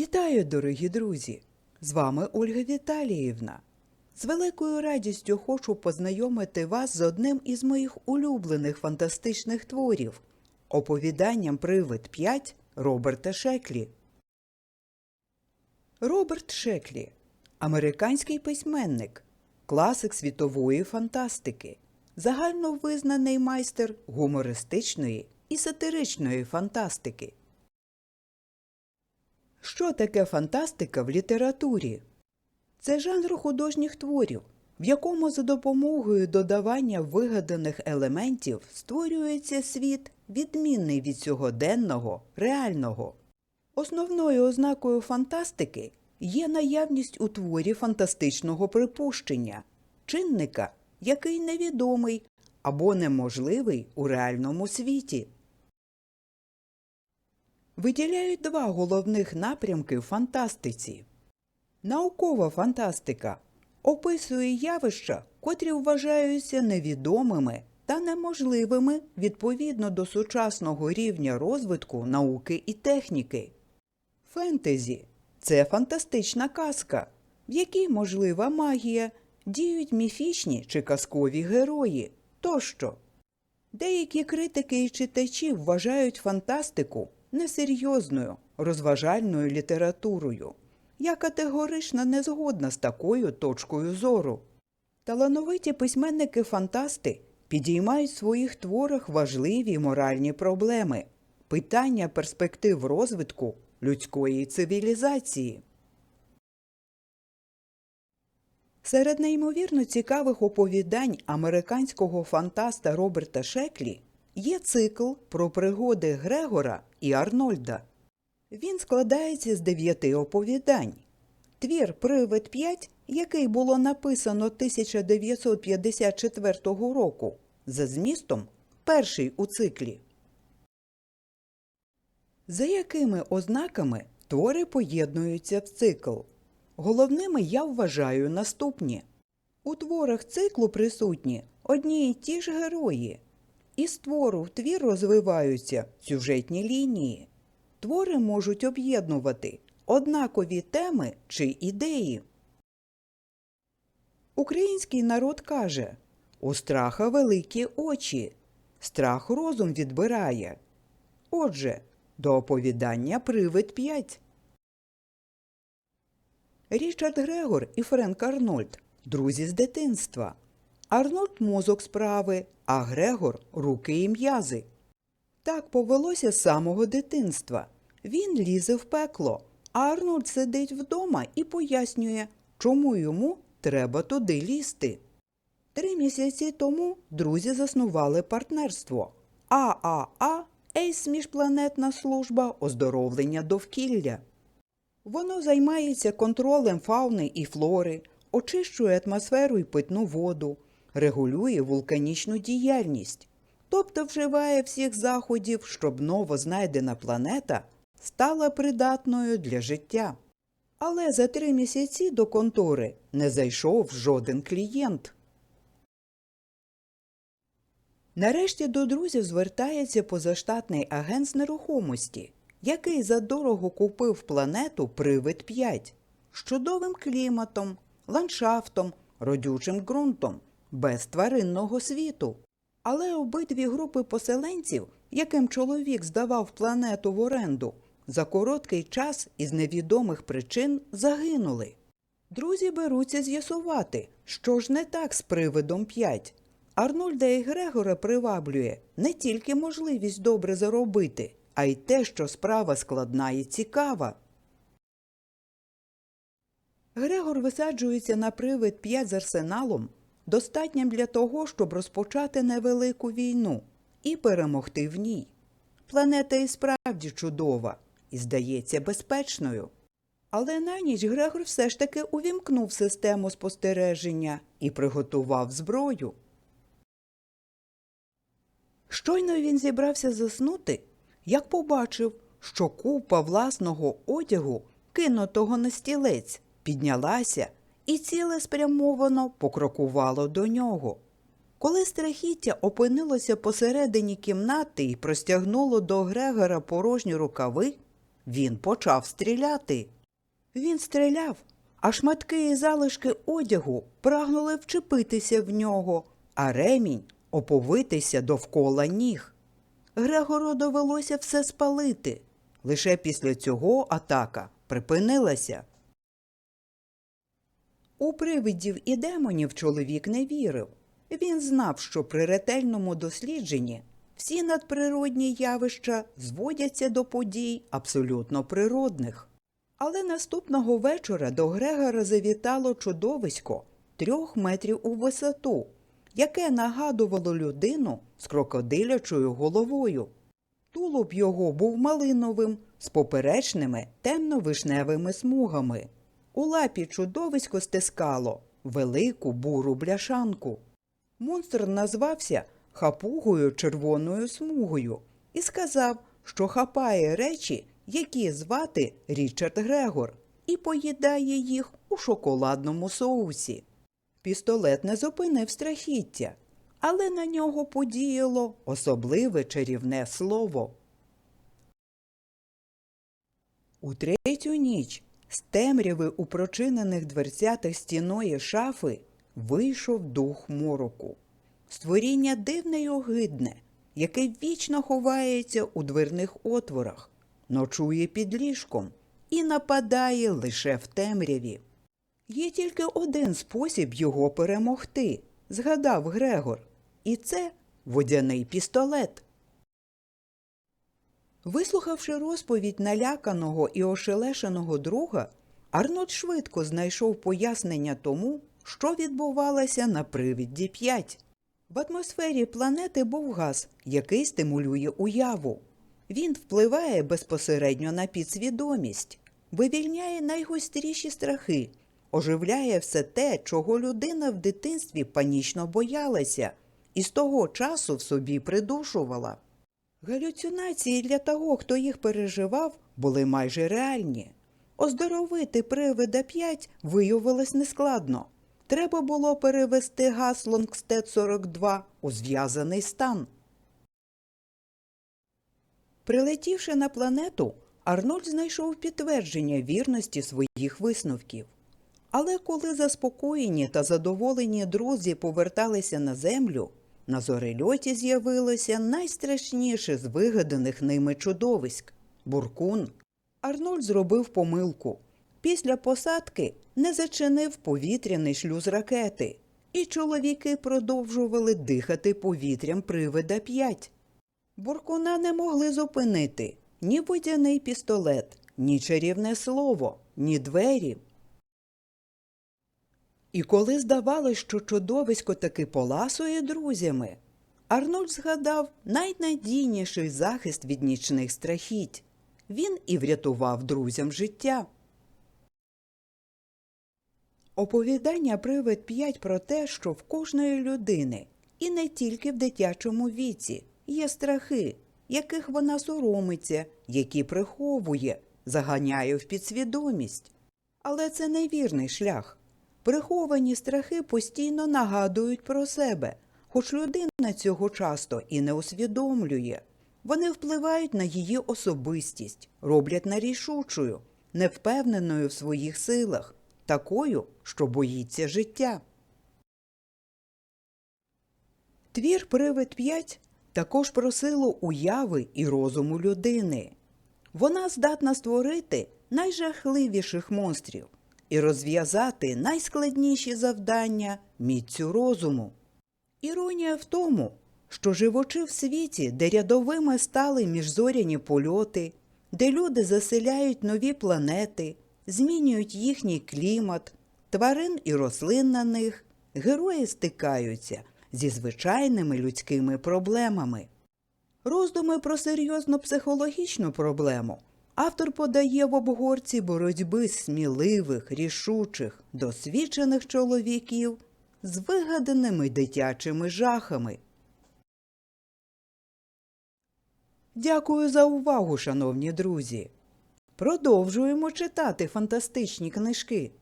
Вітаю, дорогі друзі! З вами Ольга Віталіївна. З великою радістю хочу познайомити вас з одним із моїх улюблених фантастичних творів оповіданням Привид 5 Роберта Шеклі. Роберт Шеклі американський письменник, класик світової фантастики, загальновизнаний майстер гумористичної і сатиричної фантастики. Що таке фантастика в літературі? Це жанр художніх творів, в якому за допомогою додавання вигаданих елементів створюється світ, відмінний від сьогоденного, реального. Основною ознакою фантастики є наявність у творі фантастичного припущення, чинника, який невідомий або неможливий у реальному світі. Виділяють два головних напрямки в фантастиці. Наукова фантастика описує явища, котрі вважаються невідомими та неможливими відповідно до сучасного рівня розвитку науки і техніки. Фентезі це фантастична казка, в якій можлива магія, діють міфічні чи казкові герої тощо. Деякі критики і читачі вважають фантастику несерйозною, розважальною літературою. Я категорично не згодна з такою точкою зору. Талановиті письменники-фантасти підіймають в своїх творах важливі моральні проблеми, питання перспектив розвитку людської цивілізації. Серед неймовірно цікавих оповідань американського фантаста Роберта Шеклі є цикл про пригоди Грегора і Арнольда. Він складається з дев'яти оповідань. Твір Привид 5, який було написано 1954 року, за змістом перший у циклі. За якими ознаками твори поєднуються в цикл? Головними я вважаю наступні. У творах циклу присутні одні й ті ж герої. Із твору в твір розвиваються сюжетні лінії. Твори можуть об'єднувати однакові теми чи ідеї. Український народ каже У страха великі очі, страх розум відбирає. Отже, до оповідання Привид 5. Річард Грегор і Френк Арнольд друзі з дитинства. Арнольд мозок справи, а Грегор руки і м'язи. Так повелося з самого дитинства. Він лізе в пекло, а Арнольд сидить вдома і пояснює, чому йому треба туди лізти. Три місяці тому друзі заснували партнерство ААА Ейс міжпланетна служба оздоровлення довкілля. Воно займається контролем фауни і флори, очищує атмосферу і питну воду, регулює вулканічну діяльність, тобто вживає всіх заходів, щоб новознайдена планета стала придатною для життя. Але за три місяці до контори не зайшов жоден клієнт. Нарешті до друзів звертається позаштатний агент з нерухомості, який задорого купив планету Привид 5 з чудовим кліматом, ландшафтом, родючим ґрунтом, без тваринного світу. Але обидві групи поселенців, яким чоловік здавав планету в оренду, за короткий час із невідомих причин загинули. Друзі беруться з'ясувати, що ж не так з привидом 5. Арнольда і Грегора приваблює не тільки можливість добре заробити, а й те, що справа складна і цікава. Грегор висаджується на привид 5 з арсеналом, достатнім для того, щоб розпочати невелику війну і перемогти в ній. Планета і справді чудова і здається безпечною. Але на ніч Грегор все ж таки увімкнув систему спостереження і приготував зброю. Щойно він зібрався заснути, як побачив, що купа власного одягу, кинутого на стілець, піднялася і цілеспрямовано покрокувало до нього. Коли страхіття опинилося посередині кімнати і простягнуло до Грегора порожні рукави, він почав стріляти. Він стріляв, а шматки і залишки одягу прагнули вчепитися в нього, а ремінь оповитися довкола ніг. Грегору довелося все спалити. Лише після цього атака припинилася. У привидів і демонів чоловік не вірив. Він знав, що при ретельному дослідженні всі надприродні явища зводяться до подій абсолютно природних. Але наступного вечора до Грегора завітало чудовисько трьох метрів у висоту, яке нагадувало людину з крокодилячою головою. Тулуб його був малиновим з поперечними темно-вишневими смугами. У лапі чудовисько стискало велику буру бляшанку. Монстр назвався хапугою червоною смугою і сказав, що хапає речі, які звати Річард Грегор, і поїдає їх у шоколадному соусі. Пістолет не зупинив страхіття, але на нього подіяло особливе чарівне слово. У третю ніч з темряви у прочинених дверцятах стіної шафи вийшов дух мороку. Створіння дивне й огидне, яке вічно ховається у дверних отворах, ночує під ліжком і нападає лише в темряві. Є тільки один спосіб його перемогти, згадав Грегор, і це водяний пістолет. Вислухавши розповідь наляканого і ошелешеного друга, Арнольд швидко знайшов пояснення тому, що відбувалося на привідді 5. В атмосфері планети був газ, який стимулює уяву. Він впливає безпосередньо на підсвідомість, вивільняє найгостріші страхи, оживляє все те, чого людина в дитинстві панічно боялася, і з того часу в собі придушувала. Галюцинації для того, хто їх переживав, були майже реальні. Оздоровити привида 5 виявилось нескладно. Треба було перевести газ Лонгстед 42 у зв'язаний стан. Прилетівши на планету, Арнольд знайшов підтвердження вірності своїх висновків. Але коли заспокоєні та задоволені друзі поверталися на землю, на зорельоті з'явилося найстрашніше з вигаданих ними чудовиськ буркун. Арнольд зробив помилку. Після посадки не зачинив повітряний шлюз ракети, і чоловіки продовжували дихати повітрям привида 5. Буркуна не могли зупинити ні водяний пістолет, ні чарівне слово, ні двері. І коли здавалось, що чудовисько таки поласує друзями, Арнольд згадав найнадійніший захист від нічних страхіть. Він і врятував друзям життя. Оповідання Привид 5 про те, що в кожної людини, і не тільки в дитячому віці, є страхи, яких вона соромиться, які приховує, заганяє в підсвідомість. Але це невірний шлях. Приховані страхи постійно нагадують про себе, хоч людина цього часто і не усвідомлює. Вони впливають на її особистість, роблять нарішучою, невпевненою в своїх силах, такою, що боїться життя. Твір Привид 5 також про силу уяви і розуму людини. Вона здатна створити найжахливіших монстрів і розв'язати найскладніші завдання міцю розуму. Іронія в тому, що живучи в світі, де рядовими стали міжзоряні польоти, де люди заселяють нові планети, змінюють їхній клімат, тварин і рослин на них, герої стикаються зі звичайними людськими проблемами. Роздуми про серйозну психологічну проблему автор подає в обгорці боротьби сміливих, рішучих, досвідчених чоловіків з вигаданими дитячими жахами. Дякую за увагу, шановні друзі. Продовжуємо читати фантастичні книжки.